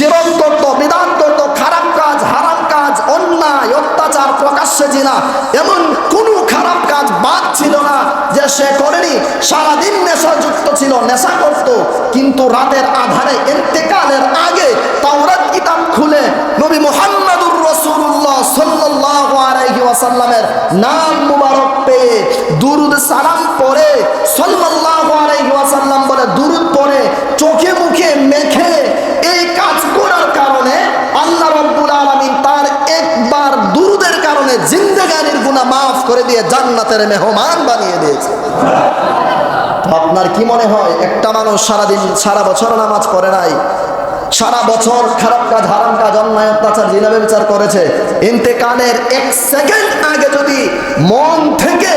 শিরক করতো বিধান করতো, খারাপ কাজ, হারাম কাজ, অন্যায়, অত্যাচার প্রকাশ্যে জিনা এমন কোনো খারাপ কাজ বাদ ছিল না যে সে করেনি। সারাদিন নেশা যুক্ত ছিল, নেশা করত, কিন্তু রাতের আধারে এতেকালের আগে তাওরাত কিতাব খুলে নবী মুহাম্মদুর জিন্দেগানির গুনাহ মাফ করে দিয়ে জান্নাতের মেহমান বানিয়ে দিয়েছে। আপনার কি মনে হয়, একটা মানুষ সারাদিন, সারা বছর নামাজ পড়ে নাই, সারা বছর খারাপ কাজ, হারাম কাজ, অন্যায় অত্যাচার জিনাবে বিচার করেছে, ইন্তেকালের এক সেকেন্ড আগে যদি মন থেকে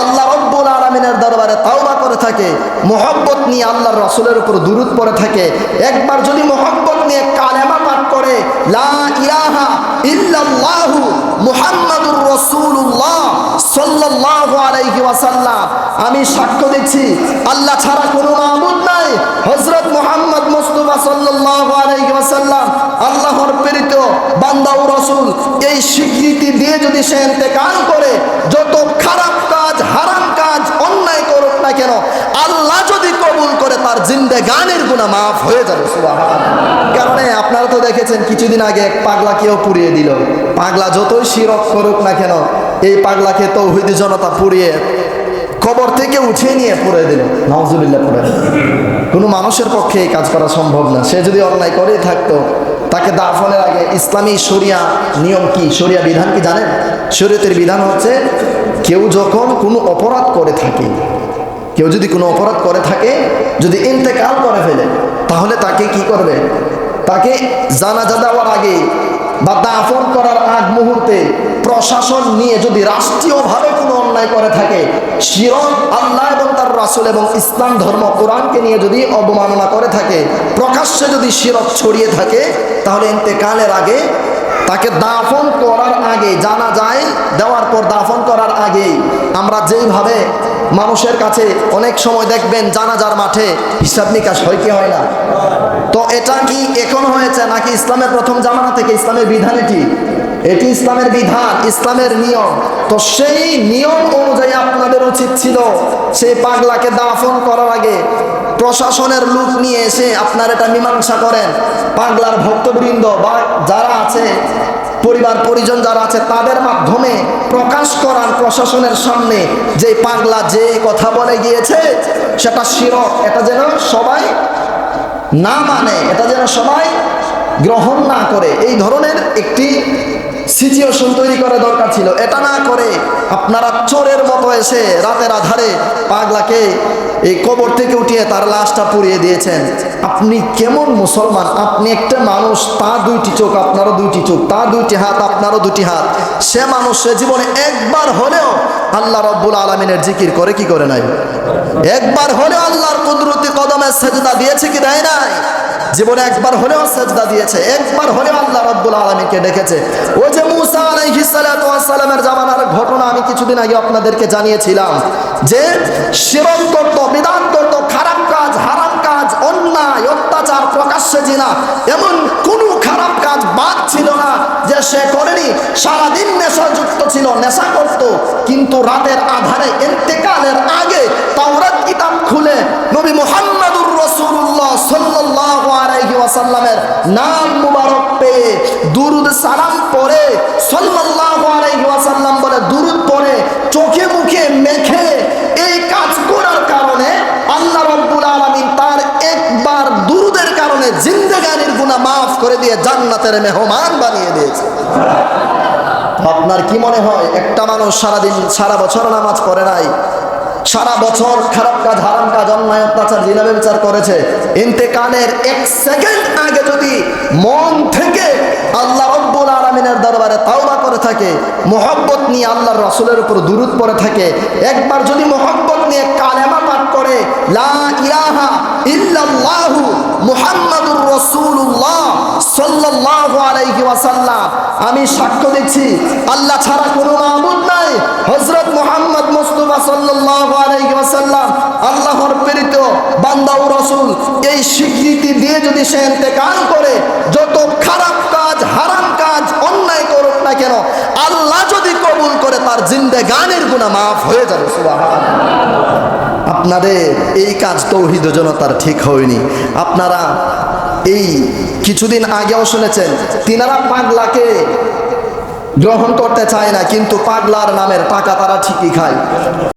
আল্লাহ রব্বুল আলমিনের দরবারে তাওবা করে থাকে, মোহব্বত নিয়ে আল্লাহর রসুলের উপর দুরুদ পড়ে থাকে, একবার যদি মোহব্বত নিয়ে কালেমা পাঠ করে, লা আমি সাক্ষ্য দিচ্ছি, আল্লাহ ছাড়া কোনো মাবুদ নাই। হযরত মুহাম্মদ মুস্তাফা সাল্লাল্লাহু আল্লাহর প্রেরিত বান্দা ও রাসূল। এই স্বীকৃতি দিয়ে যদি সে ইন্তেকাল করে, যত খারাপ কাজ, হারাম কাজ অন্যায় করুক না কেন তার জিন্দেগানের গুনাহ মাফ হয়ে যাবে কারণে আপনারা তো দেখেছেন, কিছুদিন আগে এক পাগলাকেও পুড়িয়ে দিল। পাগলা যতই শিরক করুক না কেন, এই পাগলাকে তৌহিদি জনতা পুড়িয়ে কবর থেকে উঠিয়ে নিয়ে পুড়ে দিল। নওজুবিল্লাহ পুড়ে। কোনো মানুষের পক্ষে এই কাজ করা সম্ভব না। সে যদি অন্যায় করেই থাকতো, তাকে দাফনের আগে ইসলামী শরিয়া নিয়ম কি? শরিয়া বিধান কি জানেন? শরীয়তের বিধান হচ্ছে, কেউ যখন কোনো অপরাধ করে থাকে কেউ যদি কোনো অপরাধ করে থাকে, যদি ইন্তেকাল করে ফেলে, তাহলে তাকে কি করবে? তাকে জানাজা দেওয়ার আগে বা দাফন করার আগ মুহূর্তে প্রশাসন নিয়ে যদি রাষ্ট্রীয়ভাবে কোনো অন্যায় করে থাকে, শিরক আল্লাহ এবং তার রাসুল এবং ইসলাম ধর্ম কোরআনকে নিয়ে যদি অবমাননা করে থাকে, প্রকাশ্যে যদি শিরক ছড়িয়ে থাকে, তাহলে ইন্তেকালের আগে তাকে দাফন করার আগে জানা যায় দেওয়ার পর দাফন করার আগে আমরা যেইভাবে মানুষের কাছে অনেক সময় দেখবেন জানাজার মাঠে হিসাব নিকাশ হয় কি হয় না? তো এটা কি এখন হয়েছে নাকি ইসলামের প্রথম জামানা থেকে ইসলামের বিধান এটি? এটি ইসলামের বিধান, ইসলামের নিয়ম। তো সেই নিয়ম অনুযায়ী আপনাদের উচিত ছিল সেই পাগলাকে দাফন করার আগে প্রশাসনের লোক নিয়ে এসে আপনার এটা মীমাংসা করেন। পাগলার ভক্তবৃন্দ বা যারা আছে পরিবার, পরিজন যারা আছে, তাদের মাধ্যমে প্রকাশ করার প্রশাসনের সামনে যে পাগলা যে কথা বলে গিয়েছে, সেটা শিরক। এটা যেন সবাই না মানে এটা যেন সবাই গ্রহণ না করে। এই ধরনের একটি সিচুয়েশন তৈরি করা দরকার ছিল। এটা না করে আপনারা চোরের মতো এসে রাতের আধারে পাগলাকে এই কবর থেকে উঠিয়ে তার লাশটা পুড়িয়ে দিয়েছেন। আপনি কেমন মুসলমান? আপনি একটা মানুষ, তার দুইটি চোখ, আপনারও দুইটি চোখ, তার দুইটি হাত, আপনারও দুটি হাত। সে মানুষ সে জীবনে একবার হলেও আল্লাহ রব্বুল আলমিনের জিকির করে কি করে নাই? একবার হলেও আল্লাহর কুদরতি কদমে সেজদা দিয়েছে কি দেয় নাই? জীবনে একবার হলেও সেজদা দিয়েছে, একবার হলেও আল্লাহ রব্বুল আলমীকে ডেকেছে। ও যে মুসা আলাইহিস সালামের জামানার ঘটনা আমি কিছুদিন আগে আপনাদেরকে জানিয়েছিলাম যে শিরক করত বিধান করত খারাপ কাজ, হারাম জিনা এমন কোনো খারাপ কাজ বাদ ছিল না যে সে করেনি। সারাদিন নেশাযুক্ত ছিল, নেশা করত। কিন্তু রাতের আধারে এতেকালের আগে তাওরাত কিতাব খুলে নবী মোহাম্মদুর রসুল্লাহ সাল্লাহ আলাইহি ওয়াসাল্লামের নাম মুবারক পেয়ে দুরুদ সালাম পরে সাল্লাল্লাহু কারণে জিন্দেগানির গুনাহ মাফ করে দিয়ে জান্নাতের মেহমান বানিয়ে দিয়েছে। আপনার কি মনে হয়, একটা মানুষ সারাদিন, সারা বছর নামাজ পড়ে নাই, সারা বছর খারাপ কাজ, হারাম কাজ, অন্যায়, অত্যাচার জিনাবে বিচার করেছে, ইন্তেকালের এক সেকেন্ড আগে যদি মন থেকে আল্লাহ রব্বুল আলমিনের দরবারে তাওবা করে থাকে, মোহব্বত নিয়ে আল্লাহর রসুলের উপর দুরুদ পড়ে থাকে, একবার যদি মোহব্বত নিয়ে কালেমা পাঠ করে, লা ইলাহা ইল্লাল্লাহু মুহাম্মাদুর রসুল্লাহ সাল্লাল্লাহু আলাইহি ওয়াসাল্লাম। আমি সাক্ষ্য দিচ্ছি, আল্লাহ ছাড়া কোনো মাহবুদ নাই। হযরত মুহাম্মদ মুস্তাফা সাল্লাল্লাহু আলাইহি ওয়াসাল্লাম, আল্লাহর প্রেরিত বান্দা ও রাসূল, এই স্বীকৃতি দিয়ে যদি সে ইন্তেকাল করে, যত খারাপ কাজ, হারাম কাজ, অন্যায় করুক না কেন, আল্লাহ যদি কবুল করে, তার জিন্দেগানের গুনাহ মাফ হয়ে যাবে, সুবহানাল্লাহ। আপনাদের এই কাজ তৌহিদ জনতার ঠিক হয়নি। আপনারা এই কিছুদিন আগেও শুনেছেন, তিনারা পাগলাকে গ্রহণ করতে চায় না, কিন্তু পাগলার নামের টাকা তারা ঠিকই খায়।